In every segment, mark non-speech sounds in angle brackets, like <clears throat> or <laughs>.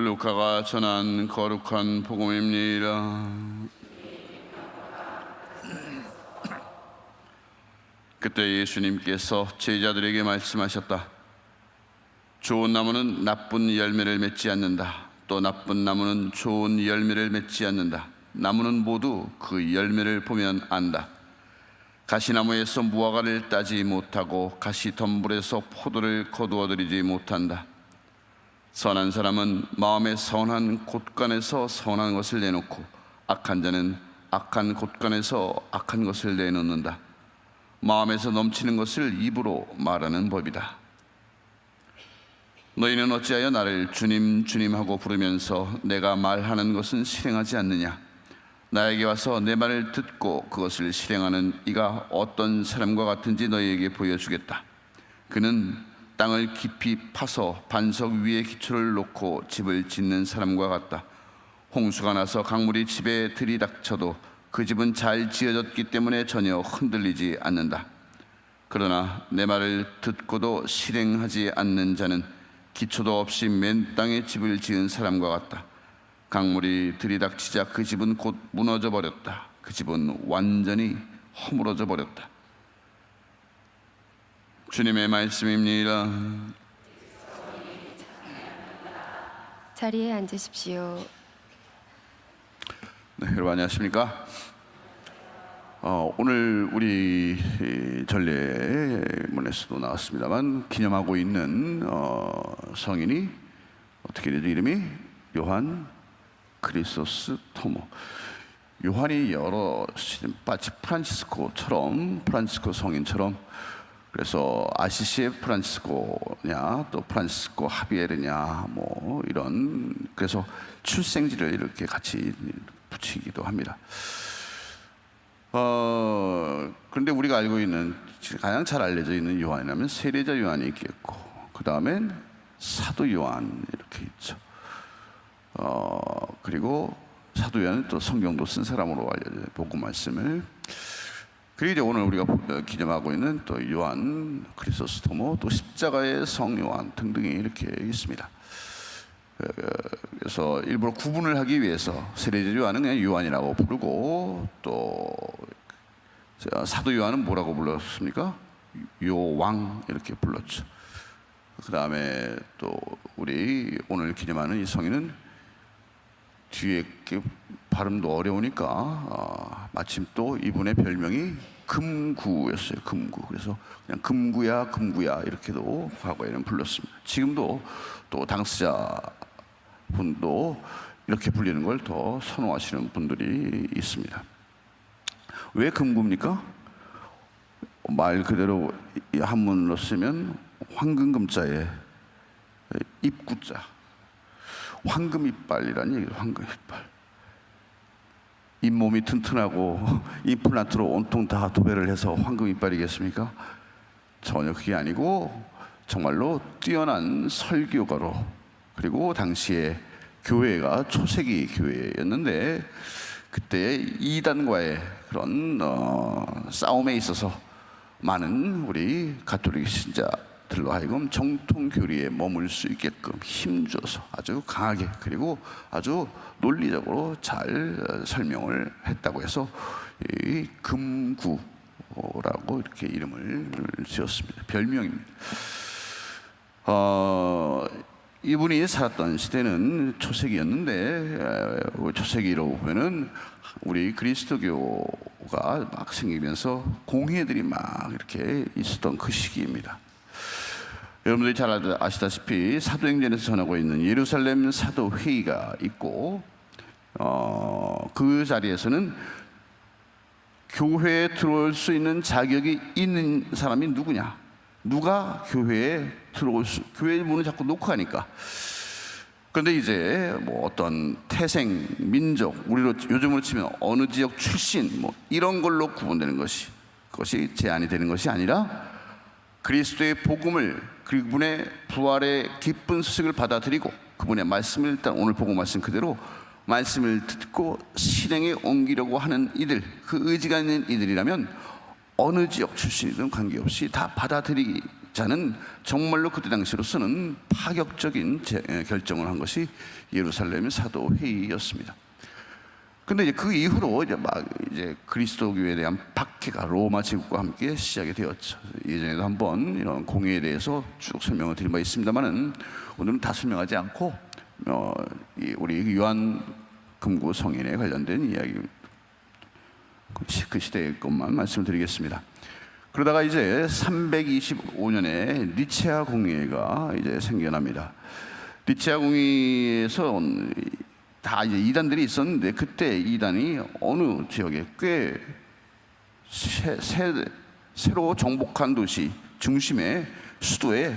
루카가 전한 거룩한 복음입니다. 그때 예수님께서 제자들에게 말씀하셨다. 좋은 나무는 나쁜 열매를 맺지 않는다. 또 나쁜 나무는 좋은 열매를 맺지 않는다. 나무는 모두 그 열매를 보면 안다. 가시나무에서 무화과를 따지 못하고 가시 덤불에서 포도를 거두어 들이지 못한다. 선한 사람은 마음의 선한 곳간에서 선한 것을 내놓고 악한 자는 악한 곳간에서 악한 것을 내놓는다. 마음에서 넘치는 것을 입으로 말하는 법이다. 너희는 어찌하여 나를 주님 주님 하고 부르면서 내가 말하는 것은 실행하지 않느냐? 나에게 와서 내 말을 듣고 그것을 실행하는 이가 어떤 사람과 같은지 너희에게 보여주겠다. 그는 땅을 깊이 파서 반석 위에 기초를 놓고 집을 짓는 사람과 같다. 홍수가 나서 강물이 집에 들이닥쳐도 그 집은 잘 지어졌기 때문에 전혀 흔들리지 않는다. 그러나 내 말을 듣고도 실행하지 않는 자는 기초도 없이 맨 땅에 집을 지은 사람과 같다. 강물이 들이닥치자 그 집은 곧 무너져 버렸다. 그 집은 완전히 허물어져 버렸다. 주님의 말씀입니다. 자리에 앉으십시오. 네, 여러분 안녕하십니까? 어, 오늘 우리 이 전례문에서도 나왔습니다만 기념하고 있는 어, 성인이 어떻게 되죠? 이름이 요한 크리소스 토모. 요한이 여러 시즌 마치 프란치스코처럼 프란치스코 성인처럼 그래서 아시시의 프란치스코냐 또 프란치스코 하비에르냐 뭐 이런 그래서 출생지를 이렇게 같이 붙이기도 합니다. 어 그런데 우리가 알고 있는 가장 잘 알려져 있는 요한이라면 세례자 요한이 있겠고 그 다음엔 사도 요한 이렇게 있죠. 어 그리고 사도 요한은 또 성경도 쓴 사람으로 알려져요. 복음 말씀을. 그리고 이제 오늘 우리가 기념하고 있는 또 요한 크리소스토모 또 십자가의 성 요한 등등이 이렇게 있습니다. 그래서 일부러 구분을 하기 위해서 세례자 요한은 그냥 요한이라고 부르고 또 사도 요한은 뭐라고 불렀습니까? 요왕 이렇게 불렀죠. 그 다음에 또 우리 오늘 기념하는 이 성인은 뒤에 게 발음도 어려우니까 아, 마침 또 이분의 별명이 금구였어요. 금구. 그래서 그냥 금구야, 금구야 이렇게도 과거에는 불렀습니다. 지금도 또 당사자 분도 이렇게 불리는 걸 더 선호하시는 분들이 있습니다. 왜 금구입니까? 말 그대로 이 한문으로 쓰면 황금금자에 입구자. 황금 이빨이라는 얘기예요. 황금 이빨. 잇몸이 튼튼하고 <laughs> 임플란트로 온통 다 도배를 해서 황금 이빨이겠습니까? 전혀 그게 아니고 정말로 뛰어난 설교가로 그리고 당시에 교회가 초세기 교회였는데 그때 이단과의 그런 어, 싸움에 있어서 많은 우리 가톨릭 신자 들로 하여금 정통 교리에 머물 수 있게끔 힘줘서 아주 강하게 그리고 아주 논리적으로 잘 어, 설명을 했다고 해서 이 금구라고 이렇게 이름을 지었습니다. 별명입니다. 어, 이분이 살았던 시대는 초세기였는데 에, 초세기로 보면은 우리 그리스도교가 막 생기면서 공회들이 막 이렇게 있었던 그 시기입니다. 여러분들이 잘 아시다시피 사도행전에서 전하고 있는 예루살렘 사도 회의가 있고 어, 그 자리에서는 교회에 들어올 수 있는 자격이 있는 사람이 누구냐? 누가 교회에 들어올 수? 교회 문을 자꾸 놓고 가니까. 그런데 이제 뭐 어떤 태생, 민족, 우리로 요즘으로 치면 어느 지역 출신 뭐 이런 걸로 구분되는 것이 그것이 제한이 되는 것이 아니라 그리스도의 복음을 그분의 부활의 기쁜 소식을 받아들이고 그분의 말씀을 일단 오늘 보고 말씀 그대로 말씀을 듣고 실행에 옮기려고 하는 이들 그 의지가 있는 이들이라면 어느 지역 출신이든 관계없이 다 받아들이기 자는 정말로 그때 당시로서는 파격적인 결정을 한 것이 예루살렘 사도 회의였습니다. 근데 이제 그 이후로 이제 막 이제 그리스도교에 대한 박해가 로마 제국과 함께 시작이 되었죠. 예전에도 한번 이런 공예에 대해서 쭉 설명을 드린 바 있습니다만은 오늘은 다 설명하지 않고 어, 이 우리 요한 금구 성인에 관련된 이야기 그 시- 그 시대의 것만 말씀드리겠습니다. 그러다가 이제 325년에 니체아 공의회가 이제 생겨납니다. 니체아 공의회에서 온 다 이제 이단들이 있었는데 그때 이단이 어느 지역에 꽤 새, 새, 새로 정복한 도시 중심의 수도에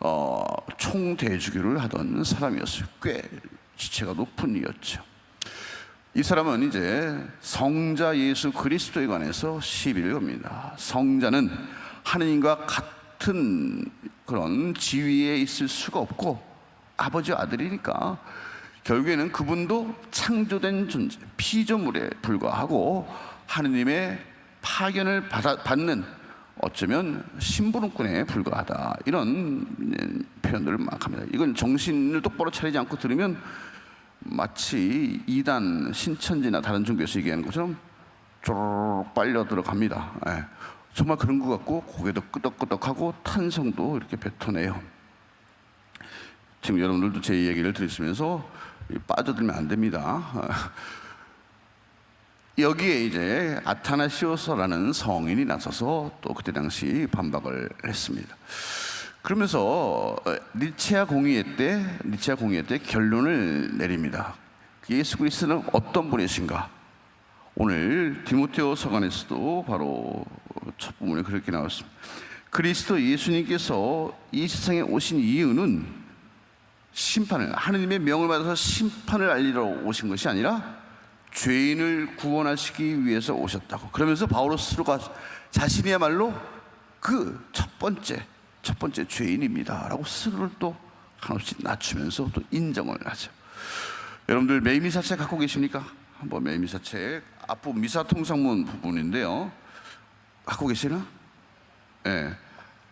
어, 총대주교를 하던 사람이었어요. 꽤 지체가 높은 이였죠. 이 사람은 이제 성자 예수 그리스도에 관해서 시비를 겁니다. 성자는 하느님과 같은 그런 지위에 있을 수가 없고 아버지 아들이니까 결국에는 그분도 창조된 존재, 피조물에 불과하고 하느님의 파견을 받아, 받는 어쩌면 심부름꾼에 불과하다 이런 표현들을 막 합니다. 이건 정신을 똑바로 차리지 않고 들으면 마치 이단 신천지나 다른 종교에서 얘기하는 것처럼 쪼르륵 빨려 들어갑니다. 예. 정말 그런 것 같고 고개도 끄덕끄덕하고 탄성도 이렇게 뱉어내요. 지금 여러분들도 제 얘기를 들으시면서 빠져들면 안 됩니다. <laughs> 여기에 이제 아타나시오스라는 성인이 나서서 또 그때 당시 반박을 했습니다. 그러면서 어, 니체아 공의회 때 니체아 공의회 때 결론을 내립니다. 예수 그리스도는 어떤 분이신가? 오늘 디모테오 서간에서도 바로 첫 부분에 그렇게 나왔습니다. 그리스도 예수님께서 이 세상에 오신 이유는 심판을 하느님의 명을 받아서 심판을 알리러 오신 것이 아니라 죄인을 구원하시기 위해서 오셨다고. 그러면서 바오로 스스로가 자신이야말로 그 첫 번째 첫 번째 죄인입니다라고 스스로를 또 한없이 낮추면서 또 인정을 하죠. 여러분들 매미사책 갖고 계십니까? 한번 매미사책 앞부분 미사 통상문 부분인데요. 갖고 계시나? 예. 네.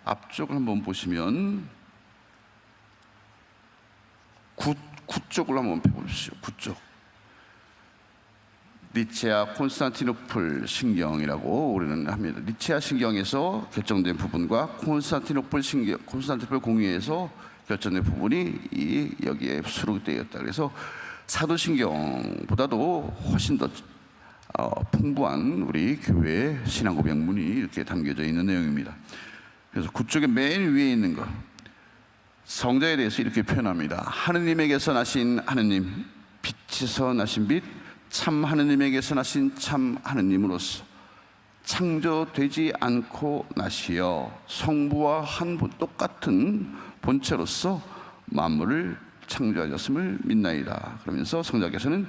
앞쪽을 한번 보시면 구, 구 쪽을 한번 펴보십시오. 구 쪽. 니체아 콘스탄티노플 신경이라고 우리는 합니다. 니체아 신경에서 결정된 부분과 콘스탄티노플 신경, 콘스탄티노플 공의에서 결정된 부분이 이 여기에 수록되어 있다. 그래서 사도신경보다도 훨씬 더 어, 풍부한 우리 교회 신앙 고백문이 이렇게 담겨져 있는 내용입니다. 그래서 그쪽에 맨 위에 있는 것 성자에 대해서 이렇게 표현합니다. 하느님에게서 나신 하느님, 빛에서 나신 빛, 참 하느님에게서 나신 참 하느님으로서 창조되지 않고 나시어 성부와 한 본, 똑같은 본체로서 만물을 창조하셨음을 믿나이다. 그러면서 성자께서는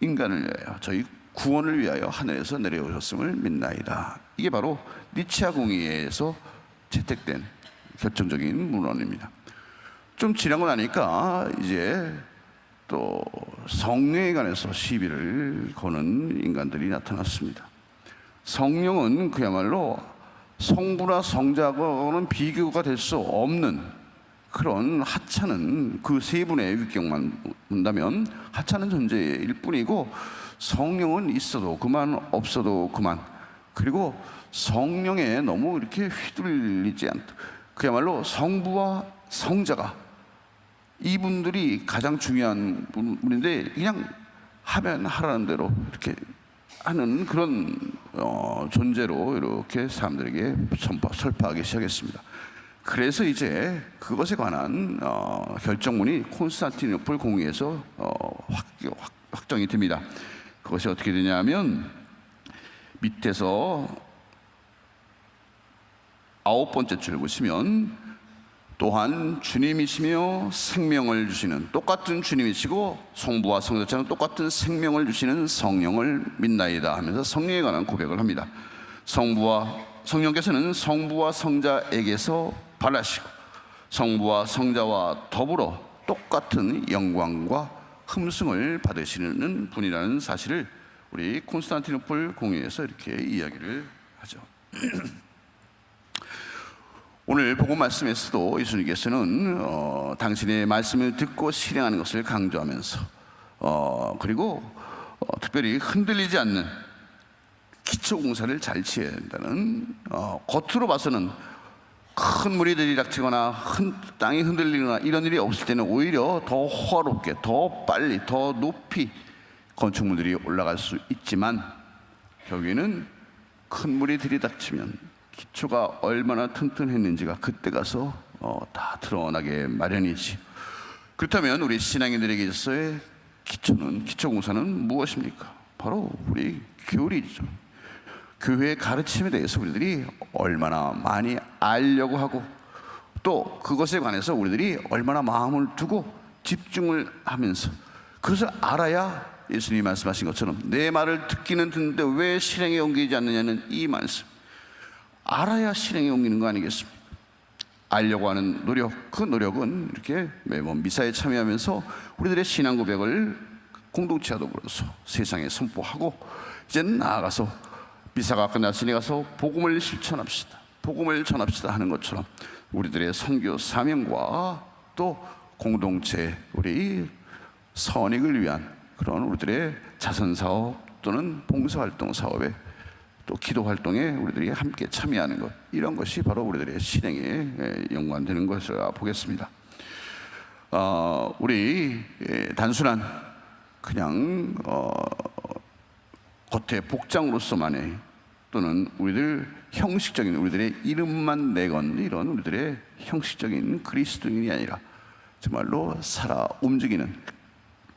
인간을 위하여 저희 구원을 위하여 하늘에서 내려오셨음을 믿나이다. 이게 바로 니치아 공의에서 채택된 결정적인 문헌입니다. 좀 지나고 나니까 이제 또 성령에 관해서 시비를 거는 인간들이 나타났습니다. 성령은 그야말로 성부나 성자하고는 비교가 될 수 없는 그런 하찮은 그 세 분의 위격만 본다면 하찮은 존재일 뿐이고 성령은 있어도 그만 없어도 그만 그리고 성령에 너무 이렇게 휘둘리지 않다. 그야말로 성부와 성자가 이분들이 가장 중요한 분인데 그냥 하면 하라는 대로 이렇게 하는 그런 어, 존재로 이렇게 사람들에게 선포, 설파하기 시작했습니다. 그래서 이제 그것에 관한 어, 결정문이 콘스탄티노플 공의에서 어, 확, 확, 확정이 됩니다. 그것이 어떻게 되냐면 밑에서 아홉 번째 줄을 보시면 또한 주님이시며 생명을 주시는 똑같은 주님이시고 성부와 성자처럼 똑같은 생명을 주시는 성령을 믿나이다 하면서 성령에 관한 고백을 합니다. 성부와 성령께서는 성부와 성자에게서 발하시고 성부와 성자와 더불어 똑같은 영광과 흠승을 받으시는 분이라는 사실을 우리 콘스탄티노플 공회에서 이렇게 이야기를 하죠. <clears throat> 오늘 복음 말씀에서도 예수님께서는 어, 당신의 말씀을 듣고 실행하는 것을 강조하면서 어, 그리고 어, 특별히 흔들리지 않는 기초 공사를 잘 지어야 된다는 어, 겉으로 봐서는 큰 물이 들이 닥치거나 흔, 땅이 흔들리거나 이런 일이 없을 때는 오히려 더 호화롭게 더 빨리 더 높이 건축물들이 올라갈 수 있지만 결국에는 큰 물이 들이닥치면 기초가 얼마나 튼튼했는지가 그때 가서 어, 다 드러나게 마련이지. 그렇다면 우리 신앙인들에게 있어서의 기초는 기초 공사는 무엇입니까? 바로 우리 교리죠. 교회의 가르침에 대해서 우리들이 얼마나 많이 알려고 하고 또 그것에 관해서 우리들이 얼마나 마음을 두고 집중을 하면서 그것을 알아야 예수님이 말씀하신 것처럼 내 말을 듣기는 듣는데 왜 실행에 옮기지 않느냐는 이 말씀 알아야 실행에 옮기는 거 아니겠습니까? 알려고 하는 노력, 그 노력은 이렇게 매번 미사에 참여하면서 우리들의 신앙 고백을 공동체와 더불어서 세상에 선포하고 이제 나아가서 미사가 끝났으니 가서 복음을 실천합시다. 복음을 전합시다 하는 것처럼 우리들의 선교 사명과 또 공동체 우리 선익을 위한 그런 우리들의 자선 사업 또는 봉사 활동 사업에 또 기도 활동에 우리들이 함께 참여하는 것 이런 것이 바로 우리들의 실행에 에, 연관되는 것이라 보겠습니다. 어, 우리 에, 단순한 그냥 어, 겉에 복장으로서만의 또는 우리들 형식적인 우리들의 이름만 내건 이런 우리들의 형식적인 그리스도인이 아니라 정말로 살아 움직이는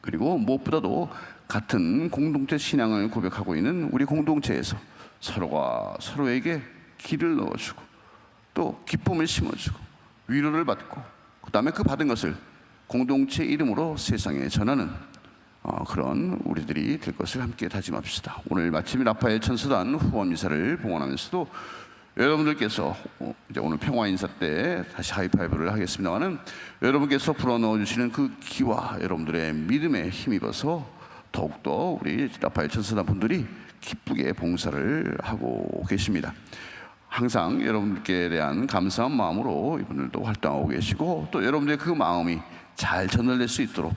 그리고 무엇보다도 같은 공동체 신앙을 고백하고 있는 우리 공동체에서 서로가 서로에게 길을 넣어주고 또 기쁨을 심어주고 위로를 받고 그 다음에 그 받은 것을 공동체 이름으로 세상에 전하는 어, 그런 우리들이 될 것을 함께 다짐합시다. 오늘 마침 라파엘 천사단 후원 미사를 봉헌하면서도 여러분들께서 어, 이제 오늘 평화 인사 때 다시 하이파이브를 하겠습니다만은 여러분께서 불어넣어 주시는 그 기와 여러분들의 믿음에 힘입어서 더욱더 우리 라파엘 천사단 분들이 기쁘게 봉사를 하고 계십니다. 항상 여러분들께 대한 감사한 마음으로 이분들도 활동하고 계시고 또 여러분들의 그 마음이 잘 전달될 수 있도록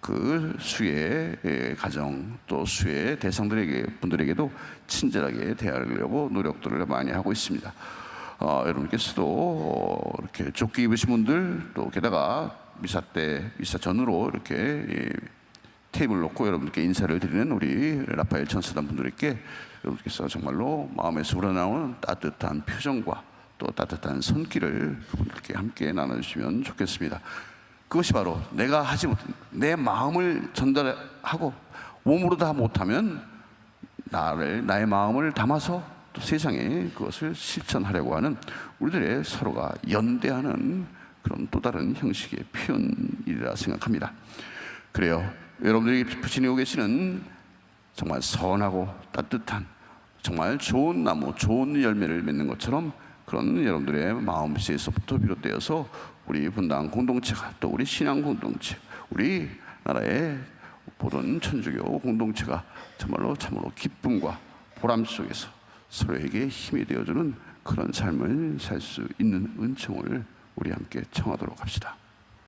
그 수의 예, 가정 또 수의 대상들에게 분들에게도 친절하게 대하려고 노력들을 많이 하고 있습니다. 어, 여러분께서도 어, 이렇게 조끼 입으신 분들 또 게다가 미사 때 미사 전으로 이렇게 예, 테이블 놓고 여러분들께 인사를 드리는 우리 라파엘 천사단 분들께 여러분께서 정말로 마음에서 우러나오는 따뜻한 표정과 또 따뜻한 손길을 그분들께 함께 나눠주시면 좋겠습니다. 그것이 바로 내가 하지 못한 내 마음을 전달하고 몸으로 다 못하면 나를 나의 마음을 담아서 또 세상에 그것을 실천하려고 하는 우리들의 서로가 연대하는 그런 또 다른 형식의 표현이라 생각합니다. 그래요. 여러분들이 지니고 계시는 정말 선하고 따뜻한 정말 좋은 나무, 좋은 열매를 맺는 것처럼 그런 여러분들의 마음씨에서부터 비롯되어서 우리 분당 공동체가 또 우리 신앙 공동체, 우리 나라의 보던 천주교 공동체가 정말로 참으로 기쁨과 보람 속에서 서로에게 힘이 되어주는 그런 삶을 살 수 있는 은총을 우리 함께 청하도록 합시다.